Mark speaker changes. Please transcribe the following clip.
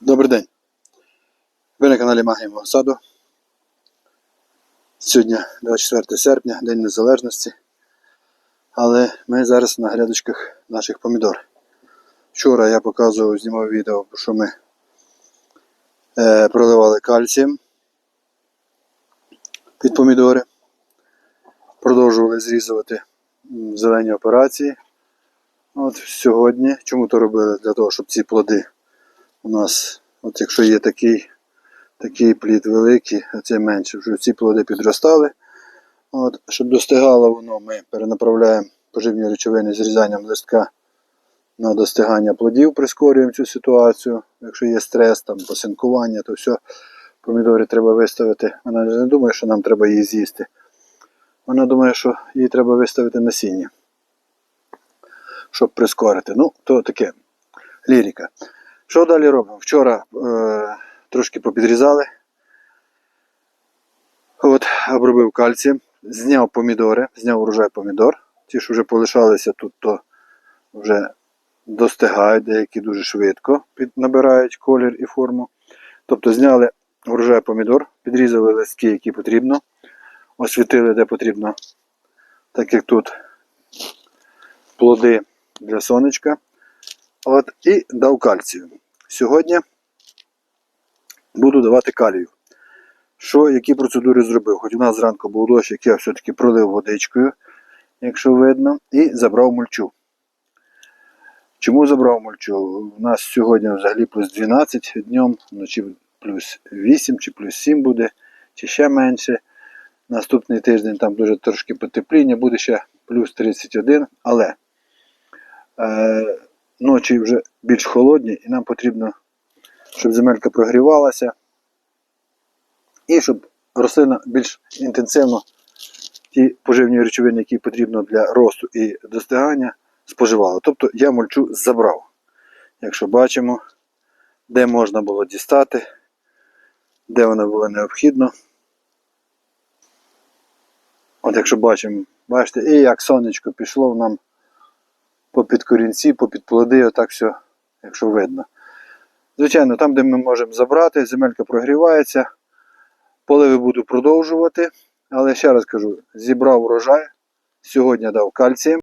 Speaker 1: Добрий день. Ви на каналі Магія мого саду. Сьогодні 24 серпня, День Незалежності. Але ми зараз на грядочках наших помідор. Вчора я показував, знімав відео, що ми е, проливали кальцієм під помідори. Продовжували зрізувати зелені операції. От сьогодні, чому то робили? Для того, щоб ці плоди у нас, от якщо є такий, такий плід великий, а це менше, вже ці плоди підростали. От, щоб достигало воно, ми перенаправляємо поживні речовини з різанням листка на достигання плодів, прискорюємо цю ситуацію. Якщо є стрес, там, посинкування, то все, помідори треба виставити. Вона не думає, що нам треба її з'їсти. Вона думає, що їй треба виставити насіння, щоб прискорити. Ну, то таке лірика. Що далі робимо? Вчора е, трошки попідрізали. От, обробив кальцієм, зняв помідори, зняв урожай помідор. Ті, що вже полишалися тут, то вже достигають, деякі дуже швидко набирають колір і форму. Тобто зняли урожай помідор, підрізали листки, які потрібно, освітили, де потрібно, так як тут плоди для сонечка. От, і дав кальцію. Сьогодні буду давати калію. Що, які процедури зробив? Хоч у нас зранку був дощ, як я все-таки пролив водичкою, якщо видно, і забрав мульчу. Чому забрав мульчу? У нас сьогодні взагалі плюс 12 днем, вночі плюс 8 чи плюс 7 буде, чи ще менше. Наступний тиждень там дуже трошки потепління, буде ще плюс 31, але е, ночі вже більш холодні, і нам потрібно, щоб земелька прогрівалася, і щоб рослина більш інтенсивно ті поживні речовини, які потрібно для росту і достигання, споживала. Тобто я мульчу забрав. Якщо бачимо, де можна було дістати, де вона була необхідно. От якщо бачимо, бачите, і як сонечко пішло нам попід корінці, попід плоди, отак все, якщо видно. Звичайно, там, де ми можемо забрати, земелька прогрівається, поливи буду продовжувати. Але ще раз кажу, зібрав урожай, сьогодні дав кальцієм.